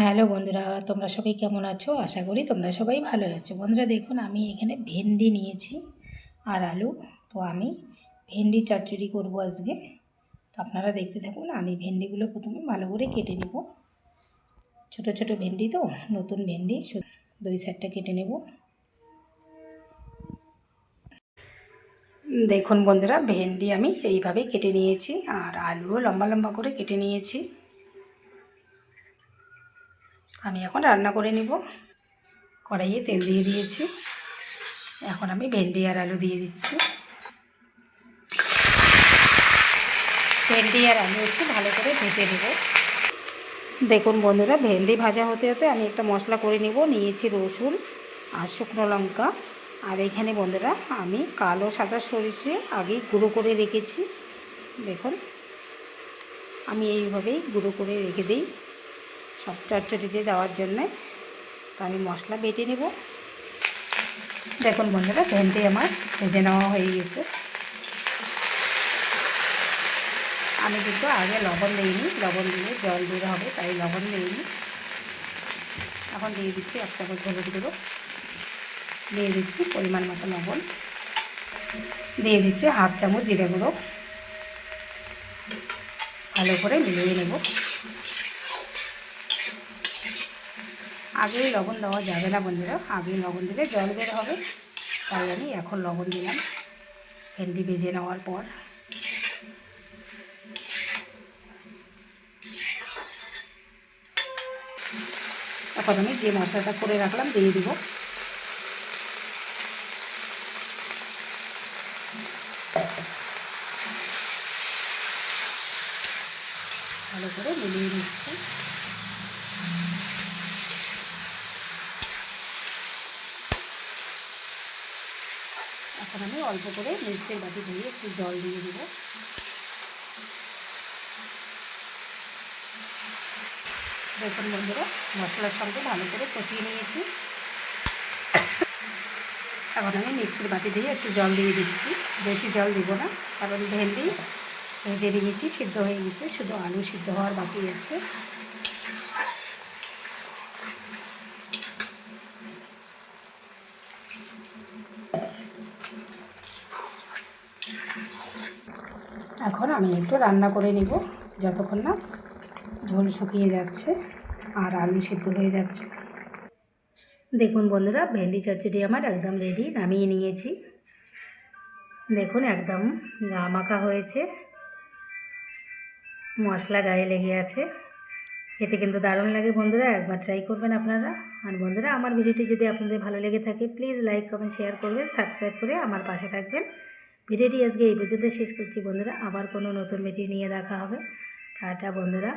Hello বন্ধুরা, তোমরা সবাই কেমন আছো? আশা করি তোমরা সবাই ভালো আছো। বন্ধুরা, দেখুন, আমি এখানে ভেন্ডি নিয়েছি আর আলু। তো আমি ভেন্ডি চচ্চড়ি করব আজকে। তো আপনারা দেখতে থাকুন, আমি ভেন্ডিগুলো প্রথমে ভালো করে কেটে নেব। ছোট ছোট ভেন্ডি তো, নতুন ভেন্ডি দুই সাইডটা কেটে নেব। দেখুন বন্ধুরা, ভেন্ডি আমি এইভাবে কেটে নিয়েছি আর আলুও লম্বা লম্বা করে কেটে নিয়েছি। আমি এখন রান্না করে নিব। কড়াইয়ে তেল দিয়ে দিয়েছি। এখন আমি ভেন্ডি আর আলু দিয়ে দিচ্ছি। ভেন্ডি আর আলু একটু ভালো করে ভেজে নেব। দেখুন বন্ধুরা, ভেন্ডি ভাজা হতে হতে আমি একটা মশলা করে নিব। নিয়েছি রসুন আর শুকনো লঙ্কা। আর এখানে বন্ধুরা, আমি কালো সাদা সরিষে আগেই গুঁড়ো করে রেখেছি। দেখুন, আমি এইভাবেই গুঁড়ো করে রেখে দিই। সব চটচটিতে দেওয়ার জন্যে তো আমি মশলা বেটে নেব। দেখুন বন্ধুরা ভেন্ডি আমার ভেজে নেওয়া হয়ে গেছে। আমি কিন্তু আগে লবণ দিইনি, লবণ দিলে জল দিতে হবে, তাই লবণ দিইনি। এখন দিয়ে দিচ্ছি এক চামচ হলুদ গুঁড়ো। দিয়ে দিচ্ছি পরিমাণ মতো লবণ। দিয়ে দিচ্ছি হাফ চামচ জিরে গুঁড়ো। ভালো করে মিলিয়ে নেব। আগেই লবণ দেওয়া যাবে না বন্ধুরা, আগেই লবণ দিলে জল বের হবে। তাই আমি এখন লবণ দিলাম, ভেন্ডি ভেজে নেওয়ার পর। এখন আমি যে মশলাটা করে রাখলাম দিয়ে দিব। ভালো করে মিলিয়ে নিচ্ছি। এখন আমি অল্প করে মিক্সির বাটি ধুয়ে একটু জল দিয়ে দেবো। দেখুন বন্ধুরা, মশলার সঙ্গে ভালো করে কষিয়ে নিয়েছি। এখন আমি মিক্সির বাটি দিয়ে একটু জল দিয়ে দিচ্ছি। বেশি জল দিব না, কারণ ভেন্ডি ভেজে নিয়েছি, সিদ্ধ হয়ে গেছে। শুধু আলু সিদ্ধ হওয়ার বাকি আছে। এখন আমি একটু রান্না করে নিব, যতক্ষণ না ঝোল শুকিয়ে যাচ্ছে আর আলু সিদ্ধ হয়ে যাচ্ছে। দেখুন বন্ধুরা, ভেন্ডি চচ্চড়ি আমার একদম রেডি নামিয়ে নিয়েছি। দেখুন একদম গা মাখা হয়েছে, মশলা গায়ে লেগে আছে। খেতে কিন্তু দারুণ লাগে বন্ধুরা, একবার ট্রাই করবেন আপনারা। আর বন্ধুরা, আমার ভিডিওটি যদি আপনাদের ভালো লেগে থাকে প্লিজ লাইক কমেন্ট শেয়ার করবেন সাবস্ক্রাইব করে আমার পাশে থাকবেন। ভিডিওটি আজকে এই পর্যন্ত। শেষ করছি বন্ধুরা। আবার কোনো নতুন ভিডিও নিয়ে দেখা হবে। টাটা বন্ধুরা।